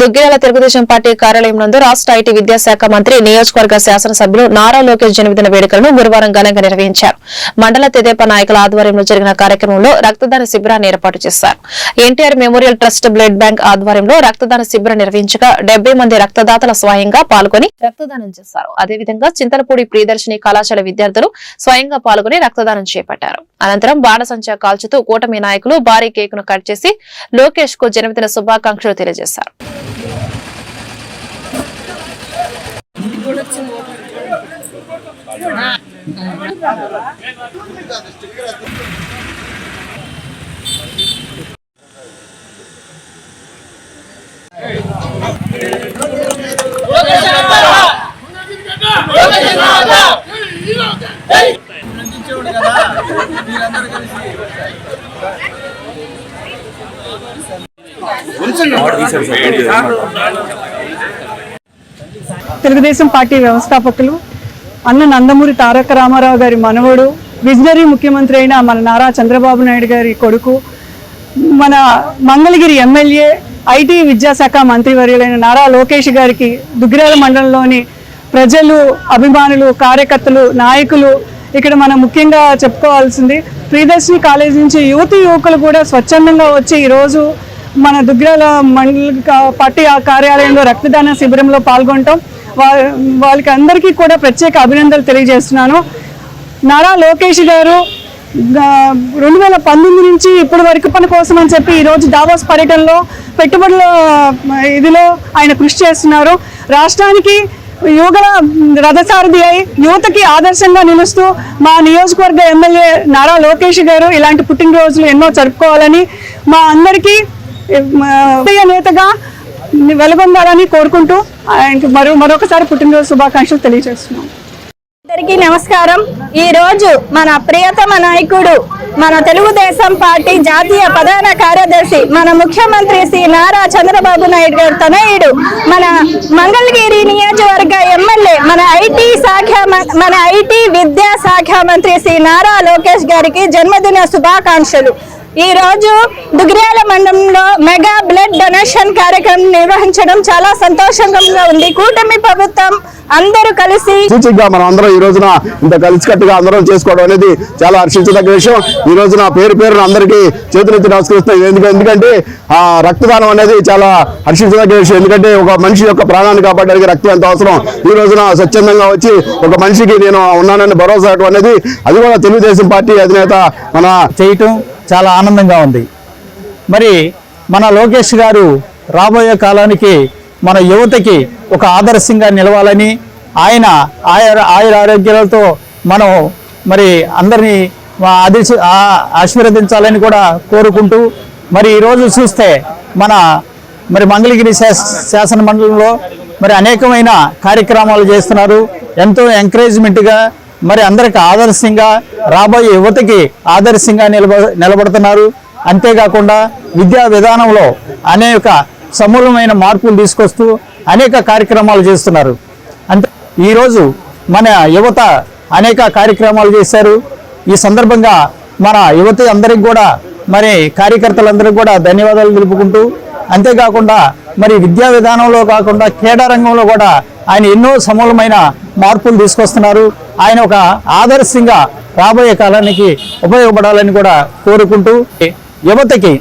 Duggirala Telugu Desam party కార్యాలయం నందు రాష్ట్ర ఐటీ విద్యాశాఖ మంత్రి నియోజకవర్గ శాసనసభ్యులు నారా లోకేష్ జన్మదిన వేడుకలను గురువారం ఘనంగా నిర్వహించారు. మండల తెదేపా నాయకుల ఆధ్వర్యంలో జరిగిన కార్యక్రమంలో రక్తదాన శిబిరాన్ని ఏర్పాటు చేశారు. NTR memorial trust blood bank ఆధ్వర్యంలో రక్తదాన శిబిరం నిర్వహించగా డెబ్బై మంది రక్తదాతల స్వయంగా పాల్గొని రక్తదానం చేశారు. అదేవిధంగా చింతలపూడి ప్రియదర్శిని కళాశాల విద్యార్థులు స్వయంగా పాల్గొని రక్తదానం చేపట్టారు. అనంతరం బాణసంచా కాల్చుతూ కూటమి నాయకులు భారీ కేకును కట్ చేసి లోకేష్కు జన్మదిన శుభాకాంక్షలు తెలియజేశారు. తెలుగుదేశం పార్టీ వ్యవస్థాపకులు అన్న నందమూరి తారక రామారావు గారి మనవడు విజనరీ ముఖ్యమంత్రి అయిన మన నారా చంద్రబాబు నాయుడు గారి కొడుకు మన మంగళగిరి ఎమ్మెల్యే ఐటీ విద్యాశాఖ మంత్రివర్యులైన నారా లోకేష్ గారికి దుగ్గిరాల మండలంలోని ప్రజలు అభిమానులు కార్యకర్తలు నాయకులు ఇక్కడ మనం ముఖ్యంగా చెప్పుకోవాల్సింది ప్రియదర్శిని కాలేజ్ నుంచి యువతి యువకులు కూడా స్వచ్ఛందంగా వచ్చి ఈరోజు మన దుగ్గిరాల మండల పార్టీ ఆ కార్యాలయంలో రక్తదాన శిబిరంలో పాల్గొనటం వాళ్ళకి అందరికీ కూడా ప్రత్యేక అభినందనలు తెలియజేస్తున్నాను. నారా లోకేష్ గారు రెండు వేల పంతొమ్మిది నుంచి ఇప్పటి వరకు పని కోసం అని చెప్పి ఈరోజు దావోస్ పర్యటనలో పెట్టుబడుల ఇదిలో ఆయన కృషి చేస్తున్నారు. రాష్ట్రానికి యువగల రథసారథి అయి యువతకి ఆదర్శంగా నిలుస్తూ మా నియోజకవర్గ ఎమ్మెల్యే నారా లోకేష్ గారు ఇలాంటి పుట్టినరోజులు ఎన్నో జరుపుకోవాలని మా అందరికీ ఉదయ నేతగా వెలుగొందాలని కోరుకుంటూ ఆయనకి మరో మరొకసారి పుట్టినరోజు శుభాకాంక్షలు తెలియజేస్తున్నాం. అందరికీ నమస్కారం. ఈ రోజు మన ప్రియతమ నాయకుడు మన తెలుగుదేశం పార్టీ జాతీయ ప్రధాన కార్యదర్శి మన ముఖ్యమంత్రి శ్రీ నారా చంద్రబాబు నాయుడు గారు తనయుడు మన మంగళగిరి నియోజకవర్గ ఎమ్మెల్యే మన ఐటీ శాఖ మన ఐటీ విద్యా శాఖ మంత్రి శ్రీ నారా లోకేష్ గారికి జన్మదిన శుభాకాంక్షలు. ఈ రోజు దుగ్రాల మండలంలో మెగా బ్లడ్ డొనేషన్ కార్యక్రమం నిర్వహించడం చాలా సంతోషంగా ఉంది. కూటమి ప్రభుత్వం అందరూ కలిసి సూచికగా మనం అందరం ఈ రోజున ఇంత కలిసికట్టుగా అందరం చేసుకోవడం అనేది చాలా హర్షించదగ్గ విషయం. ఈ రోజున పేరు పేరున అందరికీ చేతులెత్తి నమస్కరిస్తాం ఎందుకంటే ఎందుకంటే ఆ రక్తదానం అనేది చాలా హర్షించదగ్గ విషయం. ఎందుకంటే ఒక మనిషి యొక్క ప్రాణాన్ని కాపాడడానికి రక్తం ఎంత అవసరం? ఈ రోజున స్వచ్ఛందంగా వచ్చి ఒక మనిషికి నేను ఉన్నానని భరోసా ఇవ్వడం అనేది అది కూడా తెలుగుదేశం పార్టీ అధినేత మన చేయటం చాలా ఆనందంగా ఉంది. మరి మన లోకేష్ గారు రాబోయే కాలానికి మన యువతకి ఒక ఆదర్శంగా నిలవాలని ఆయన ఆయుర ఆయుర ఆరోగ్యాలతో మనం మరి అందరినీ ఆదర్శ ఆశీర్వదించాలని కూడా కోరుకుంటూ మరి ఈరోజు చూస్తే మన మరి మంగళగిరి శాస- శాసన మండలంలో మరి అనేకమైన కార్యక్రమాలు చేస్తున్నారు. ఎంతో ఎంకరేజ్మెంట్గా మరి అందరికి ఆదర్శంగా రాబోయే యువతకి ఆదర్శంగా నిలబ నిలబడుతున్నారు. అంతేకాకుండా విద్యా విధానంలో అనేక సమూలమైన మార్పులు తీసుకొస్తూ అనేక కార్యక్రమాలు చేస్తున్నారు. అంతే ఈరోజు మన యువత అనేక కార్యక్రమాలు చేశారు. ఈ సందర్భంగా మన యువత అందరికి కూడా మరి కార్యకర్తలందరికీ కూడా ధన్యవాదాలు తెలుపుకుంటూ అంతేకాకుండా మరి విద్యా విధానంలో కాకుండా క్రీడా రంగంలో కూడా ఆయన ఎన్నో సమూలమైన మార్పులు తీసుకొస్తున్నారు. ఆయన ఒక ఆదర్శంగా రాబోయే కాలానికి ఉపయోగపడాలని కూడా కోరుకుంటూ యువతకి